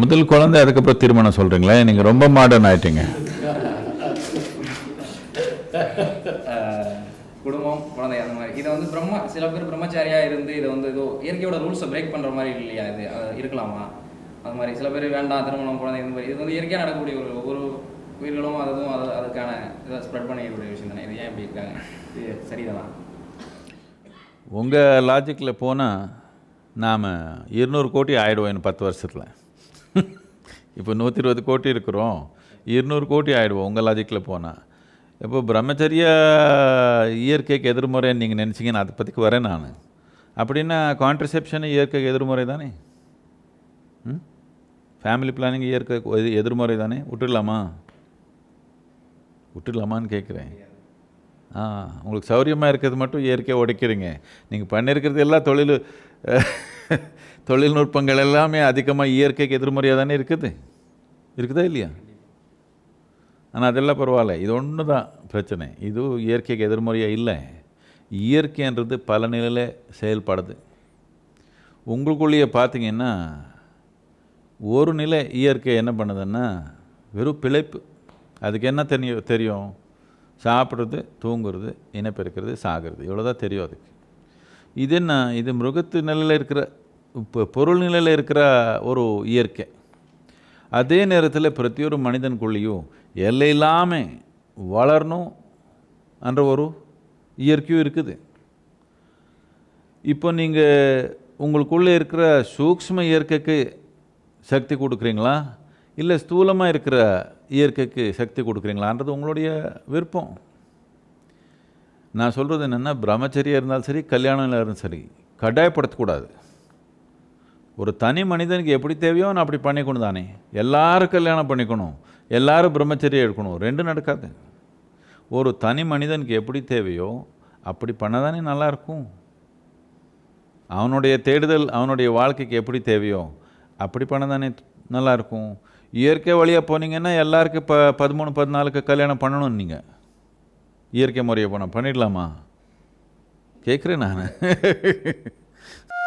முதல் குழந்தை அதுக்கப்புறம் திருமணம் சொல்றீங்களா? நீங்க ரொம்ப மாடர்ன் ஆயிட்டீங்க. குடும்பம் குழந்தை அந்த மாதிரி. இதை வந்து பிரம்ம சில பேர் பிரம்மச்சாரியா இருந்து இதை வந்து ஏதோ இயற்கையோட ரூல்ஸை பிரேக் பண்ற மாதிரி இல்லையா? இது இருக்கலாமா? அது மாதிரி சில பேர் வேண்டாம் திருமணம் குழந்தை இந்த மாதிரி. இது வந்து இயற்கையாக நடக்கக்கூடிய ஒரு ஒவ்வொரு உயிர்களும் அதுவும் அது அதுக்கான இதை ஸ்ப்ரெட் பண்ணக்கூடிய விஷயம் தானே? இது ஏன் இப்படி இருக்காங்க? இது சரிதான்? உங்கள் லாஜிக்கில் போனால் நாம் இருநூறு கோடி ஆகிடுவோம் இன்னும் பத்து வருஷத்தில். இப்போ நூற்றி இருபது கோடி இருக்கிறோம். இருநூறு கோடி ஆகிடுவோம் உங்கள் லாஜிக்கில் போனால் இப்போ பிரம்மச்சரிய இயற்கைக்கு எதிர்முறைன்னு நீங்கள் நினச்சிங்கன்னு அதை பற்றிக்கு வரேன் நான். அப்படின்னா கான்ட்ரசெப்ஷன் இயற்கைக்கு எதிர்முறை தானே? ம்? ஃபேமிலி பிளானிங் இயற்கை எதிர்முறை தானே? விட்டுடலாமா? விட்டுடலாமான்னு கேட்குறேன் ஆ உங்களுக்கு சௌரியமாக இருக்கிறது மட்டும் இயற்கையாக உடைக்கிறீங்க. நீங்கள் பண்ணியிருக்கிறது எல்லாம் தொழில் தொழில்நுட்பங்கள் எல்லாமே அதிகமாக இயற்கைக்கு எதிர்மறையாக தானே இருக்குது? இருக்குதா இல்லையா? ஆனால் அதெல்லாம் பரவாயில்ல. இது ஒன்று தான் பிரச்சனை. இது இயற்கைக்கு எதிர்மறையாக இல்லை. இயற்கைன்றது பல நிலையில் செயல்படுது. உங்களுக்குள்ளேயே பார்த்தீங்கன்னா ஒரு நிலை இயற்கை என்ன பண்ணுதுன்னா வெறும் பிழைப்பு. அதுக்கு என்ன தெரியும் தெரியும்? சாப்பிட்றது தூங்குறது இனப்பெருக்கிறது சாகிறது. இவ்வளோதான் தெரியும் அதுக்கு. இது என்ன? இது மிருகத்து நிலையில் இருக்கிற இப்போ பொருள் நிலையில் இருக்கிற ஒரு இயற்கை. அதே நேரத்தில் பிரத்தியொரு மனிதனுக்குள்ளேயும் எல்லை இல்லாமல் வளரணும் என்ற ஒரு இயற்கையும் இருக்குது. இப்போ நீங்கள் உங்களுக்குள்ளே இருக்கிற சூக்ஷ்ம இயற்கைக்கு சக்தி கொடுக்குறீங்களா? இல்லை ஸ்தூலமாக இருக்கிற இயற்கைக்கு சக்தி கொடுக்குறீங்களான்றது உங்களுடைய விருப்பம். நான் சொல்கிறது என்னென்னா பிரம்மச்சரியாக இருந்தாலும் சரி கல்யாணம் இருந்தாலும் சரி கட்டாயப்படுத்தக்கூடாது. ஒரு தனி மனிதனுக்கு எப்படி தேவையோ நான் அப்படி பண்ணிக்கணும் தானே. எல்லாரும் கல்யாணம் பண்ணிக்கணும். எல்லாரும் பிரம்மச்சரியம் எடுக்கணும் ரெண்டும் நடக்காது. ஒரு தனி மனிதனுக்கு எப்படி தேவையோ அப்படி பண்ண தானே நல்லாயிருக்கும் அவனுடைய தேடுதல் அவனுடைய வாழ்க்கைக்கு எப்படி தேவையோ அப்படி பண்ண தானே நல்லாயிருக்கும் இயற்கை வழியாக போனீங்கன்னா எல்லாருக்கும் இப்போ பதிமூணு பதினாலுக்கு கல்யாணம் பண்ணணும் நீங்கள் இயற்கை முறையை போனால் பண்ணிடலாமா? கேட்குறேன் நான்.